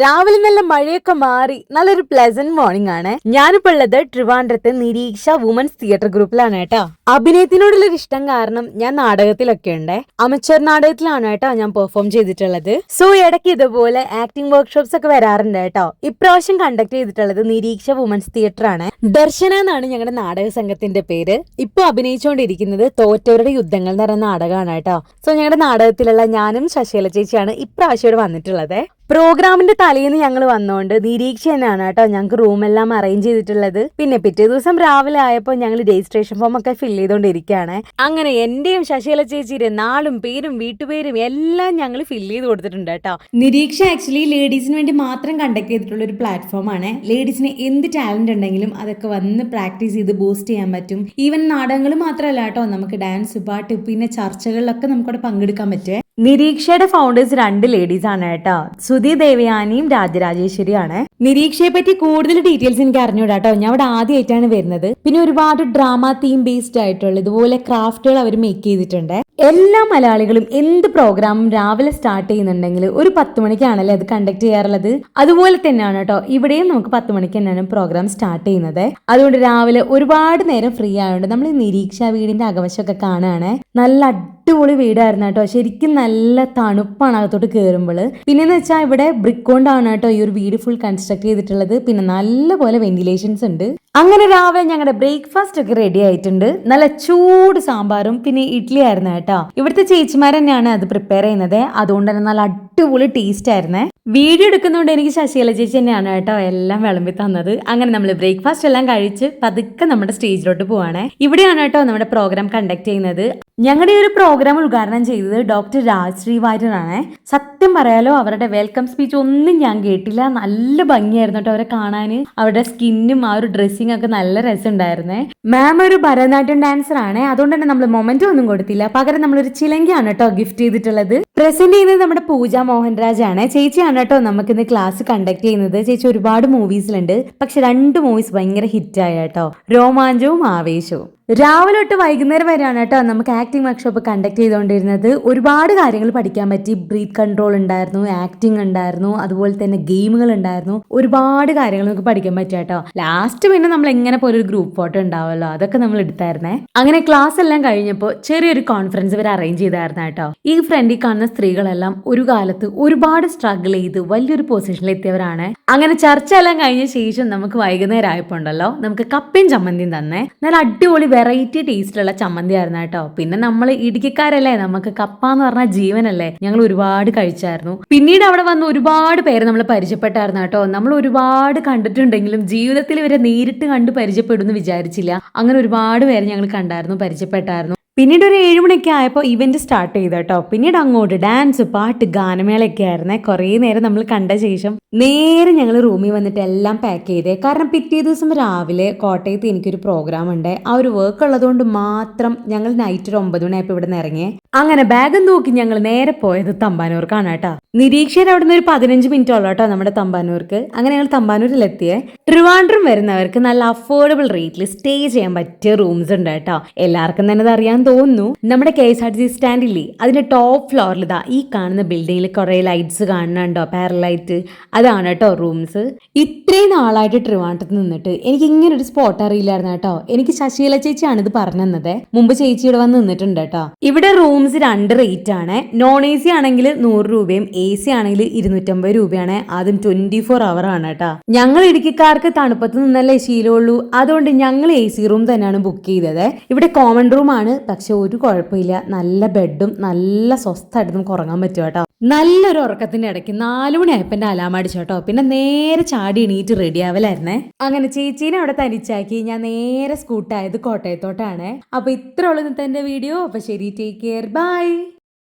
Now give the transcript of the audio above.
രാവിലെ നല്ല മഴയൊക്കെ മാറി നല്ലൊരു പ്ലസന്റ് മോർണിംഗ് ആണ്. ഞാനിപ്പോ ഉള്ളത് ട്രിവാൻഡ്രത്ത് നിരീക്ഷ വുമൻസ് തിയേറ്റർ ഗ്രൂപ്പിലാണ് കേട്ടോ. അഭിനയത്തിനോടുള്ളൊരു ഇഷ്ടം കാരണം ഞാൻ നാടകത്തിലൊക്കെ ഉണ്ട്. അമച്ചർ നാടകത്തിലാണ് കേട്ടോ ഞാൻ പെർഫോം ചെയ്തിട്ടുള്ളത്. സോ ഇടയ്ക്ക് ഇതുപോലെ ആക്ടിംഗ് വർക്ക്ഷോപ്സ് ഒക്കെ വരാറുണ്ട് കേട്ടോ. ഇപ്രാവശ്യം കണ്ടക്ട് ചെയ്തിട്ടുള്ളത് നിരീക്ഷ വുമൻസ് തിയേറ്റർ ആണ്. ദർശന എന്നാണ് ഞങ്ങളുടെ നാടക സംഘത്തിന്റെ പേര്. ഇപ്പൊ അഭിനയിച്ചുകൊണ്ടിരിക്കുന്നത് തോറ്റവരുടെ യുദ്ധങ്ങൾ എന്ന് പറയുന്ന നാടകമാണ് കേട്ടോ. സോ ഞങ്ങളുടെ നാടകത്തിലുള്ള ഞാനും ശശീല ചേച്ചിയാണ് ഇപ്രാവശ്യം ഇവിടെ വന്നിട്ടുള്ളത്. പ്രോഗ്രാമിന്റെ തലേന്ന് ഞങ്ങൾ വന്നോണ്ട് നിരീക്ഷ തന്നെയാണ് കേട്ടോ ഞങ്ങൾക്ക് റൂമെല്ലാം അറേഞ്ച് ചെയ്തിട്ടുള്ളത്. പിന്നെ പിറ്റേ ദിവസം രാവിലെ ആയപ്പോൾ ഞങ്ങൾ രജിസ്ട്രേഷൻ ഫോം ഒക്കെ ഫില്ല് ചെയ്തുകൊണ്ടിരിക്കുകയാണ് അങ്ങനെ എന്റെയും ശശികല ചേച്ചിയുടെ നാളും പേരും വീട്ടുപേരും എല്ലാം ഞങ്ങൾ ഫില്ല് ചെയ്ത് കൊടുത്തിട്ടുണ്ട് കേട്ടോ. നിരീക്ഷ ആക്ച്വലി ലേഡീസിന് വേണ്ടി മാത്രം കണ്ടക്ട് ചെയ്തിട്ടുള്ള ഒരു പ്ലാറ്റ്ഫോം ആണ്. ലേഡീസിന് എന്ത് ടാലന്റ് ഉണ്ടെങ്കിലും അതൊക്കെ വന്ന് പ്രാക്ടീസ് ചെയ്ത് ബൂസ്റ്റ് ചെയ്യാൻ പറ്റും. ഈവൻ നാടകങ്ങൾ മാത്രമല്ല കേട്ടോ നമുക്ക് ഡാൻസ് പാട്ട് പിന്നെ ചർച്ചകളിലൊക്കെ നമുക്കവിടെ പങ്കെടുക്കാൻ പറ്റും നിരീക്ഷയുടെ ഫൗണ്ടേഴ്സ് രണ്ട് ലേഡീസ് ആണ് കേട്ടോ. സുധി ദേവയാനിയും രാജരാജേശ്വരിയാണ് നിരീക്ഷയെ പറ്റി കൂടുതൽ ഡീറ്റെയിൽസ് എനിക്ക് അറിഞ്ഞൂടാ കേട്ടോ. ഞാൻ അവിടെ ആദ്യമായിട്ടാണ് വരുന്നത്. പിന്നെ ഒരുപാട് ഡ്രാമ തീം ബേസ്ഡ് ആയിട്ടുള്ള ഇതുപോലെ ക്രാഫ്റ്റുകൾ അവർ മേക്ക് ചെയ്തിട്ടുണ്ട്. എല്ലാ മലയാളികളും എന്ത് പ്രോഗ്രാമും രാവിലെ സ്റ്റാർട്ട് ചെയ്യുന്നുണ്ടെങ്കിൽ ഒരു പത്ത് മണിക്കാണല്ലേ അത് കണ്ടക്ട് ചെയ്യാറുള്ളത്? അതുപോലെ തന്നെയാണ് കേട്ടോ. ഇവിടെയും നമുക്ക് പത്ത് മണിക്ക് തന്നെയാണ് പ്രോഗ്രാം സ്റ്റാർട്ട് ചെയ്യുന്നത്. അതുകൊണ്ട് രാവിലെ ഒരുപാട് നേരം ഫ്രീ ആയതുകൊണ്ട് നമ്മൾ നിരീക്ഷ വീടിന്റെ അകവശമൊക്കെ കാണുകയാണ്. നല്ല അടിപൊളി വീടായിരുന്നു കേട്ടോ. ശരിക്കും നല്ല തണുപ്പാണ് അകത്തോട്ട് കയറുമ്പോൾ പിന്നെന്ന് വെച്ചാൽ ഇവിടെ ബ്രിക്കോണ്ടാണ് കേട്ടോ ഈ ഒരു വീട് ഫുൾ കൺസ്ട്രക്ട് ചെയ്തിട്ടുള്ളത്. പിന്നെ നല്ലപോലെ വെന്റിലേഷൻസ് ഉണ്ട്. അങ്ങനെ രാവിലെ ഞങ്ങളുടെ ബ്രേക്ക്ഫാസ്റ്റ് ഒക്കെ റെഡി ആയിട്ടുണ്ട്. നല്ല ചൂട് സാമ്പാറും പിന്നെ ഇഡ്ഡലി ആയിരുന്നു കേട്ടോ. ഇവിടുത്തെ ചേച്ചിമാർ തന്നെയാണ് അത് പ്രിപ്പയർ ചെയ്യുന്നത്. അതുകൊണ്ട് തന്നെ നല്ല അടിപൊളി ടേസ്റ്റ് ആയിരുന്നേ. വീഡിയോ എടുക്കുന്നതുകൊണ്ട് എനിക്ക് ശശികല ചേച്ചി തന്നെയാണ് കേട്ടോ എല്ലാം വിളമ്പി തന്നത്. അങ്ങനെ നമ്മൾ ബ്രേക്ക്ഫാസ്റ്റ് എല്ലാം കഴിച്ച് പതുക്കെ നമ്മുടെ സ്റ്റേജിലോട്ട് പോവാണ്. ഇവിടെയാണ് കേട്ടോ നമ്മുടെ പ്രോഗ്രാം കണ്ടക്ട് ചെയ്യുന്നത്. ഞങ്ങളുടെ ഒരു പ്രോഗ്രാം ഉദ്ഘാടനം ചെയ്തത് ഡോക്ടർ രാജശ്രീ വാര്യനാണ് സത്യം പറയാലോ അവരുടെ വെൽക്കം സ്പീച്ച് ഒന്നും ഞാൻ കേട്ടില്ല. നല്ല ഭംഗിയായിരുന്നു കേട്ടോ അവരെ കാണാൻ അവരുടെ സ്കിന്നും ആ ഒരു ഡ്രസ്സിങ് ഒക്കെ നല്ല രസമുണ്ടായിരുന്നേ. മാം ഒരു ഭരതനാട്യം ഡാൻസർ ആണ്. അതുകൊണ്ട് തന്നെ നമ്മൾ മൊമെന്റ് ഒന്നും കൊടുത്തില്ല. പകരം നമ്മളൊരു ചിലങ്കയാണ് കേട്ടോ ഗിഫ്റ്റ് ചെയ്തിട്ടുള്ളത്. പ്രസന്റ് ചെയ്യുന്നത് നമ്മുടെ പൂജ മോഹൻരാജ് ആണ്. ചേച്ചിയാണ് കേട്ടോ നമുക്ക് ഇന്ന് ക്ലാസ് കണ്ടക്ട് ചെയ്യുന്നത്. ചേച്ചി ഒരുപാട് മൂവീസിലുണ്ട് പക്ഷെ രണ്ട് മൂവീസ് ഭയങ്കര ആയ കേട്ടോ. രോമാഞ്ചവും ആവേശവും. രാവിലെ തൊട്ട് വൈകുന്നേരം വരെയാണ് കേട്ടോ നമുക്ക് ആക്ടിംഗ് വർക്ക്ഷോപ്പ് കണ്ടക്ട് ചെയ്തുകൊണ്ടിരുന്നത്. ഒരുപാട് കാര്യങ്ങൾ പഠിക്കാൻ പറ്റി. ബ്രീത്ത് കൺട്രോൾ ഉണ്ടായിരുന്നു ആക്ടിംഗ് ഉണ്ടായിരുന്നു അതുപോലെ തന്നെ ഗെയിമുകൾ ഉണ്ടായിരുന്നു. ഒരുപാട് കാര്യങ്ങൾ നമുക്ക് പഠിക്കാൻ പറ്റും കേട്ടോ. ലാസ്റ്റ് പിന്നെ നമ്മൾ എങ്ങനെ പോലെ ഒരു ഗ്രൂപ്പ് ഫോട്ടോ ഉണ്ടാവുമല്ലോ അതൊക്കെ നമ്മൾ എടുത്തായിരുന്നേ. അങ്ങനെ ക്ലാസ് എല്ലാം കഴിഞ്ഞപ്പോൾ ചെറിയൊരു കോൺഫറൻസ് ഇവർ അറേഞ്ച് ചെയ്തായിരുന്നു കേട്ടോ. ഈ ഫ്രണ്ടിൽ കാണുന്ന സ്ത്രീകളെല്ലാം ഒരു കാലത്ത് ഒരുപാട് സ്ട്രഗിൾ ചെയ്ത് വലിയൊരു പൊസിഷനിൽ എത്തിയവരാണ്. അങ്ങനെ ചർച്ച എല്ലാം കഴിഞ്ഞ ശേഷം നമുക്ക് വൈകുന്നേരം ആയപ്പോണ്ടല്ലോ നമുക്ക് കപ്പയും ചമ്മന്തിയും തന്നെ. നല്ല അടിപൊളി വെറൈറ്റി ടേസ്റ്റിലുള്ള ചമ്മന്തി ആയിരുന്നു കേട്ടോ. പിന്നെ നമ്മൾ ഇടുക്കിക്കാരല്ലേ നമുക്ക് കപ്പ എന്ന് പറഞ്ഞ ജീവനല്ലേ. ഞങ്ങൾ ഒരുപാട് കഴിച്ചായിരുന്നു. പിന്നീട് അവിടെ വന്ന് ഒരുപാട് പേര് നമ്മൾ പരിചയപ്പെട്ടായിരുന്നു കേട്ടോ. നമ്മൾ ഒരുപാട് കണ്ടിട്ടുണ്ടെങ്കിലും ജീവിതത്തിൽ ഇവരെ നേരിട്ട് കണ്ട് പരിചയപ്പെടുമെന്ന് വിചാരിച്ചില്ല. അങ്ങനെ ഒരുപാട് പേര് ഞങ്ങൾ കണ്ടായിരുന്നു പരിചയപ്പെട്ടായിരുന്നു. പിന്നീട് ഒരു ഏഴുമണിയൊക്കെ ആയപ്പോൾ ഇവന്റ് സ്റ്റാർട്ട് ചെയ്തു കേട്ടോ പിന്നീട് അങ്ങോട്ട് ഡാൻസ് പാട്ട് ഗാനമേളയൊക്കെ ആയിരുന്നേ. കുറേ നേരം നമ്മൾ കണ്ട ശേഷം നേരെ ഞങ്ങൾ റൂമിൽ വന്നിട്ട് എല്ലാം പാക്ക് ചെയ്തേ. കാരണം പിറ്റേ ദിവസം രാവിലെ കോട്ടയത്ത് എനിക്കൊരു പ്രോഗ്രാം ഉണ്ട്. ആ ഒരു വർക്ക് ഉള്ളതുകൊണ്ട് മാത്രം ഞങ്ങൾ നൈറ്റ് ഒരു ഒമ്പത് മണിയായപ്പോൾ ഇവിടെ നിന്ന് ഇറങ്ങിയേ അങ്ങനെ ബാഗും നോക്കി ഞങ്ങൾ നേരെ പോയത് തമ്പാനൂർക്കാണ് കേട്ടോ. നിരീക്ഷകർ അവിടെ നിന്ന് ഒരു പതിനഞ്ച് മിനിറ്റ് ഉള്ളു കേട്ടോ നമ്മുടെ തമ്പാനൂർക്ക്. അങ്ങനെ ഞങ്ങൾ തമ്പാനൂരിലെത്തിയേ ട്രിവാൻഡ്രം വരുന്നവർക്ക് നല്ല അഫോർഡബിൾ റേറ്റിൽ സ്റ്റേ ചെയ്യാൻ പറ്റിയ റൂംസ് ഉണ്ട് കേട്ടോ. എല്ലാവർക്കും തന്നെ അത് അറിയാൻ തോന്നുന്നു. നമ്മുടെ K S R T C സ്റ്റാൻഡില്ലേ? അതിന്റെ ടോപ്പ് ഫ്ലോറിൽ ഇതാ ഈ കാണുന്ന ബിൽഡിങ്ങിൽ കുറെ ലൈറ്റ്സ് കാണുന്നുണ്ടോ? പാരലൈറ്റ് അതാണ് കേട്ടോ റൂംസ് ഇത്രയും നാളായിട്ട് ട്രിവാൻഡ്രത്ത് നിന്നിട്ട് എനിക്ക് ഇങ്ങനെ ഒരു സ്പോട്ട് അറിയില്ലായിരുന്നു കേട്ടോ. എനിക്ക് ശശീല ചേച്ചിയാണ് ഇത് പറഞ്ഞു തന്നത് മുമ്പ് ചേച്ചി ഇവിടെ വന്ന് നിന്നിട്ടുണ്ട് കേട്ടോ. ഇവിടെ റൂംസ് രണ്ട് റേറ്റ് ആണ്. നോൺ എ സി ആണെങ്കിൽ നൂറ് രൂപയും എ സി ആണെങ്കിൽ ഇരുന്നൂറ്റമ്പത് രൂപയാണ്. അതും ട്വന്റി ഫോർ അവർ ആണ് കേട്ടോ. ഞങ്ങൾ ഇടുക്കിക്കാർക്ക് തണുപ്പത്ത് നിന്നല്ലേ ശീലമുള്ളൂ. അതുകൊണ്ട് ഞങ്ങൾ എ സി റൂം തന്നെയാണ് ബുക്ക് ചെയ്തത്. ഇവിടെ കോമൺ റൂം ആണ്. പക്ഷെ ഒരു കുഴപ്പമില്ല. നല്ല ബെഡും നല്ല സ്വസ്ഥമായിട്ട് നമുക്ക് ഉറങ്ങാൻ പറ്റും കേട്ടോ. നല്ലൊരു ഉറക്കത്തിന്റെ ഇടയ്ക്ക് നാലു മണിയായപ്പോൾ എന്റെ അലാം അടിച്ചു കേട്ടോ. പിന്നെ നേരെ ചാടി എണീറ്റ് റെഡി ആവലായിരുന്നേ. അങ്ങനെ ചേച്ചീനെ അവിടെ തനിച്ചാക്കി. ഞാൻ നേരെ സ്കൂട്ടായത് കോട്ടയത്തോട്ടാണ്. അപ്പൊ ഇത്ര എന്റെ വീഡിയോ അപ്പൊ ശരി ടേക്ക് കെയർ ബൈ